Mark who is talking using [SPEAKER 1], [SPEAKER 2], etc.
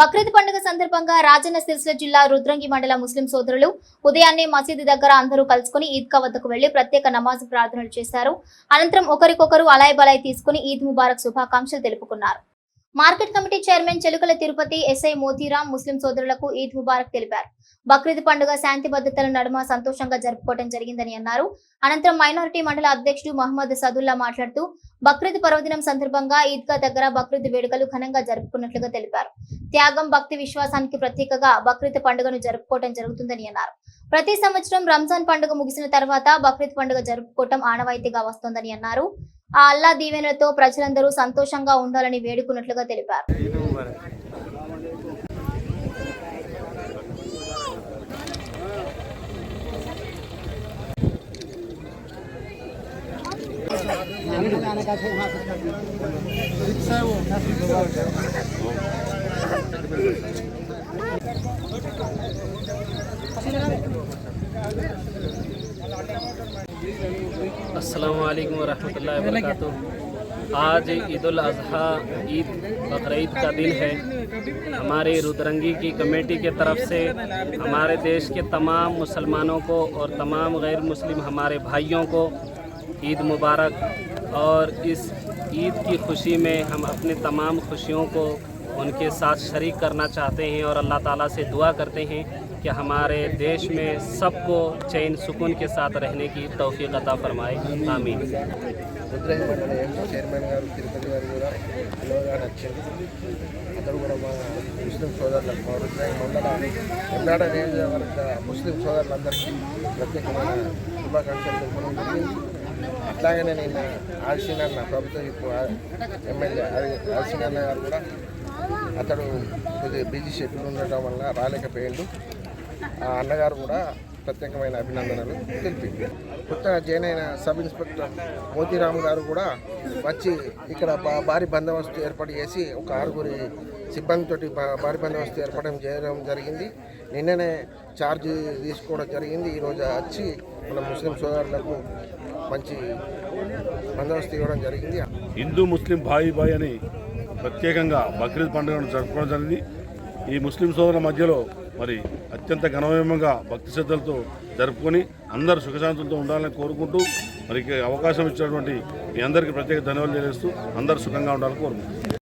[SPEAKER 1] బక్రీద్ పండుగ సందర్భంగా రాజన్న సిరిసిల్ల జిల్లా రుద్రంగి మండల ముస్లిం సోదరులు ఉదయాన్నే మసీదు దగ్గర అందరూ కలుసుకుని ఈద్గా వద్దకు వెళ్ళి ప్రత్యేక నమాజ్ ప్రార్థనలు చేశారు. అనంతరం ఒకరికొకరు అలాయ్ బలాయ్ తీసుకుని ఈద్ ముబారక్ శుభాకాంక్షలు తెలుపుకున్నారు. Market committee chairman Chelukala Tirupati SI Motiram Muslim సోదరులకు ఈద్ ముబారక్ తెలిపారు. బక్రీద్ పండుగ శాంతి భద్రతల నడుమ సంతోషంగా జరుపుకోవడం జరిగిందని అన్నారు. అనంతరం మైనారిటీ మండల అధ్యక్షుడు మహమ్మద్ సదుల్లా మాట్లాడుతూ బక్రీద్ పర్వదినం సందర్భంగా ఈద్గా దగ్గర బక్రీద్ వేడుకలు ఘనంగా జరుపుకున్నట్లుగా తెలిపారు. త్యాగం భక్తి విశ్వాసానికి ప్రత్యేకగా బక్రీద్ పండుగను జరుపుకోవడం జరుగుతుందని అన్నారు. ప్రతి సంవత్సరం రంజాన్ పండుగ ముగిసిన తర్వాత బక్రీద్ పండుగ జరుపుకోవటం ఆనవాయితీగా వస్తోందని అన్నారు. ఆ అల్లా దీవెనలతో ప్రజలందరూ సంతోషంగా ఉండాలని వేడుకున్నట్లుగా తెలిపారు.
[SPEAKER 2] असलकम वरहमल वरक आज ईद अजहा, ईद बकरीद का दिन है। हमारी रुद्रंगी की कमेटी के तरफ़ से हमारे देश के तमाम मुसलमानों को और तमाम गैर मुस्लिम हमारे भाइयों को ईद मुबारक। और इस ईद की खुशी में हम अपने तमाम खुशियों को उनके साथ शरीक करना चाहते हैं और अल्लाह ताला से दुआ करते हैं कि हमारे देश में सबको चैन सुकून के साथ रहने की तौफ़ी अता फरमाए आमीन
[SPEAKER 3] రుద్రంగి మండల ఎంపీ చైర్మన్ గారు తిరుపతి గారు కూడా పిలువగా నచ్చింది అతడు కూడా మా ముస్లిం సోదరులకు మా రుద్రంగి మండల ఎందాడ నియోజకవర్గ ముస్లిం సోదరులందరికీ ప్రత్యేకమైన శుభాకాంక్షలు తెలుపడం జరిగింది అట్లాగనే నిన్న ఆల్సీన్ అన్న ప్రభుత్వ విప్ ఎమ్మెల్యే ఆల్సీన్ అన్న గారు కూడా అతడు కొద్దిగా బిజీ షెడ్యూల్ ఉండటం వల్ల రాలేకపోయిండు ఆ అన్నగారు కూడా ప్రత్యేకమైన అభినందనలు తెలిపింది. కొత్తగా జాయిన్ అయిన సబ్ ఇన్స్పెక్టర్ మోతీరామ్ గారు కూడా వచ్చి ఇక్కడ బా- భారీ బందోబస్తు ఏర్పాటు చేసి ఒక ఆరుగురి సిబ్బందితోటి భారీ బందోబస్తు ఏర్పడడం చేయడం జరిగింది. నిన్ననే ఛార్జ్ తీసుకోవడం జరిగింది. ఈరోజు వచ్చి మన ముస్లిం సోదరులకు మంచి బందోబస్తు ఇవ్వడం జరిగింది.
[SPEAKER 4] హిందూ ముస్లిం భాయి భాయ్ అని ప్రత్యేకంగా బక్రీద్ పండుగను జరుపుకోవడం జరిగింది. ఈ ముస్లిం సోదరుల మధ్యలో మరి అత్యంత ఘనమయంగా భక్తి శ్రద్ధలతో జరుపుకొని అందరూ సుఖశాంతులతో ఉండాలని కోరుకుంటూ మరి అవకాశం ఇచ్చినటువంటి మీ అందరికీ ప్రత్యేక ధన్యవాదాలు తెలియజేస్తూ అందరూ సుఖంగా ఉండాలని కోరుకుంటున్నాను